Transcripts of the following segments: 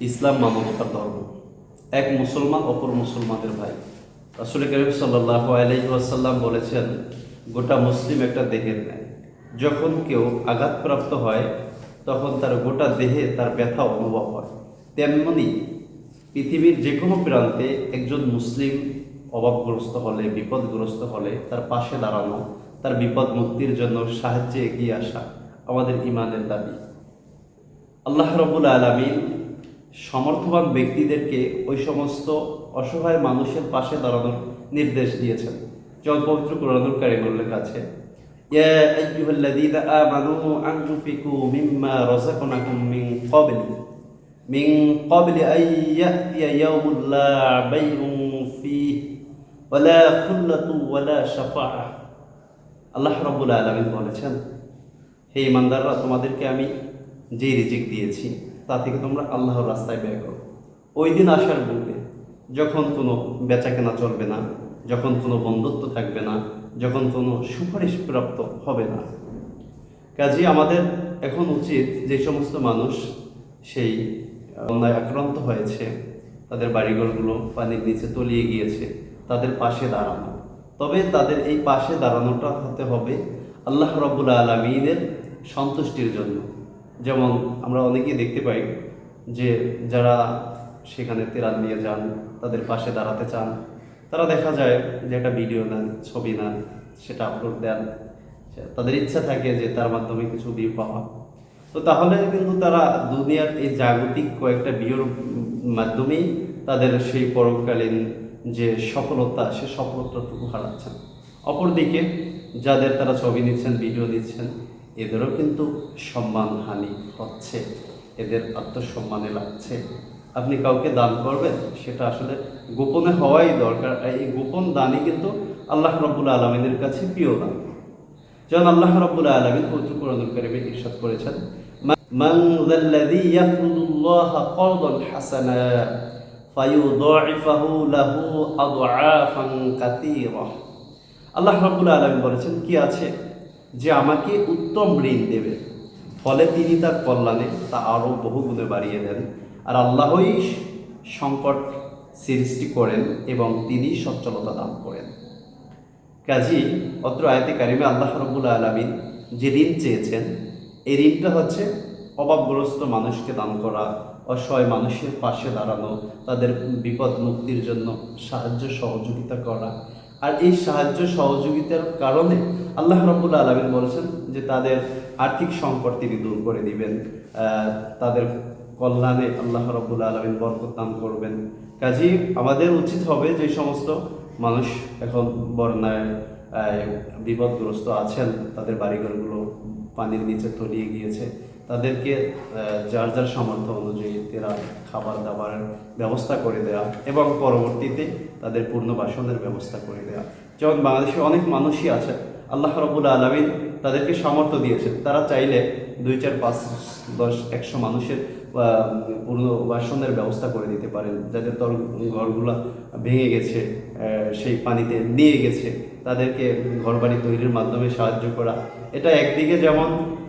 ইসলাম মানবতার ধর্ম। এক মুসলমান, অপর মুসলমানের ভাই। রাসুল করিম সাল্লাহ আলহিহাসাল্লাম বলেছেন, গোটা মুসলিম একটা দেহের ন্যায়। যখন কেউ আঘাতপ্রাপ্ত হয়, তখন তার গোটা দেহে তার ব্যথা অনুভব হয়। তেমনি পৃথিবীর যে কোনো প্রান্তে একজন মুসলিম অভাবগ্রস্ত হলে, বিপদগ্রস্ত হলে, তার পাশে দাঁড়ানো, তার বিপদ মুক্তির জন্য সাহায্যে এগিয়ে আসা আমাদের ইমানের দাবি। আল্লাহ রবুল আলমিন সমর্থবান ব্যক্তিদেরকে ওই সমস্ত অসহায় মানুষের পাশে দাঁড়ানোর নির্দেশ দিয়েছেন যেমন পবিত্র কোরআনুল কারিম উল্লেখ আছে يا أيها الذين آمنوا أنفقوا مما رزقناكم من قبل من قبل أن يأتي يوم لا بيع فيه ولا خلة ولا شفاعة আল্লাহ রব্বুল আলমিন বলেছেন হে ইমানদাররা তোমাদেরকে আমি যে রিজিক দিয়েছি তা থেকে তোমরা আল্লাহর রাস্তায় ব্যয় করো। ওই দিন আসার পূর্বে যখন কোনো বেচা কেনা চলবে না, যখন কোনো বন্ধুত্ব থাকবে না, যখন কোনো সুপারিশ প্রাপ্ত হবে না। কাজে, আমাদের এখন উচিত যে সমস্ত মানুষ সেই অন্যায় আক্রান্ত হয়েছে, তাদের বাড়িঘরগুলো পানির নিচে তলিয়ে গিয়েছে, তাদের পাশে দাঁড়ানো। তবে তাদের এই পাশে দাঁড়ানোটা হতে হবে আল্লাহ রব্বুল আলমিনের সন্তুষ্টির জন্য। যেমন আমরা অনেকেই দেখতে পাই যে যারা সেখানে তেরান নিয়ে যান, তাদের পাশে দাঁড়াতে চান, তারা দেখা যায় যে একটা ভিডিও নেন, ছবি নেন, সেটা আপলোড দেন। তাদের ইচ্ছা থাকে যে তার মাধ্যমে কিছু ভিউ পাওয়া। তো তাহলে কিন্তু তারা দুনিয়ার এই জাগতিক কয়েকটা বিয়ের মাধ্যমেই তাদের সেই পরকালীন যে সফলতা, সে সফলতাটুকু হারাচ্ছেন। অপরদিকে যাদের তারা ছবি নিচ্ছেন ভিডিও নিচ্ছেন এদেরও কিন্তু সম্মানহানি হচ্ছে, এদের আত্মসম্মানে লাগছে। আপনি কাউকে দান করবেন, সেটা আসলে গোপনে হওয়াই দরকার। এই গোপন দানই কিন্তু আল্লাহ রব্বুল আলমিনের কাছে প্রিয় দান। যেমন আল্লাহ রব্বুল আলমিন পবিত্র কোরআনুল ইরশাদ করেছেন আল্লাহ রাব্বুল আলামিন বলেছেন, কি আছে? যে আমাকে উত্তম ঋণ দেবে। ফলে তিনি তার কল্যাণে তা আরও বহু গুণে বাড়িয়ে দেন। আর আল্লাহই সংকট সৃষ্টি করেন এবং তিনি সচ্ছলতা দান করেন। কাজী, অত্র আয়তে কারিমে আল্লাহ রব্বুল আলমিন যে ঋণ চেয়েছেন, এই ঋণটা হচ্ছে অভাবগ্রস্ত মানুষকে দান করা, অসহায় মানুষের পাশে দাঁড়ানো, তাদের বিপদ মুক্তির জন্য সাহায্য সহযোগিতা করা আর এই সাহায্য সহযোগিতার কারণে আল্লাহ রব্বুল আলমিন বলেছেন যে তাদের আর্থিক সংকট তিনি দূর করে দিবেন। তাদের কল্যাণে আল্লাহ রব্বুল আলমিন বরকতান করবেন। কাজী আমাদের উচিত হবে যে সমস্ত মানুষ এখন বন্যায় বিপদগ্রস্ত আছেন, তাদের বাড়িঘরগুলো পানির নিচে তলিয়ে গিয়েছে। তাদেরকে যার যার সামর্থ্য অনুযায়ী তারা খাবার দাবারের ব্যবস্থা করে দেওয়া এবং পরবর্তীতে তাদের পুনর্বাসনের ব্যবস্থা করে দেওয়া যেমন বাংলাদেশে অনেক মানুষই আছে, আল্লাহ রবুল আলমিন তাদেরকে সামর্থ্য দিয়েছেন। তারা চাইলে দুই চার পাঁচ দশ একশো মানুষের পুনর্বাসনের ব্যবস্থা করে দিতে পারেন যাদের তর ঘরগুলো ভেঙে গেছে সেই পানিতে নিয়ে গেছে। তাদেরকে ঘরবাড়ি তৈরির মাধ্যমে সাহায্য করা। এটা একদিকে যেমন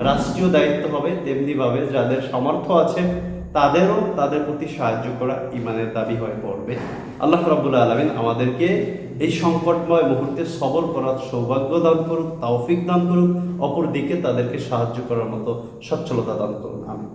রাষ্ট্রীয় দায়িত্ব হবে, তেমনিভাবে যাদের সামর্থ্য আছে, তাদেরও তাদের প্রতি সাহায্য করা ইমানের দাবি হয়ে পড়বে। আল্লাহ রাবুল আলমিন আমাদেরকে এই সংকটময় মুহূর্তে সবল করার সৌভাগ্য দান করুক তাওফিক দান করুক, অপরদিকে তাদেরকে সাহায্য করার মতো সচ্ছলতা দান করুন। আমি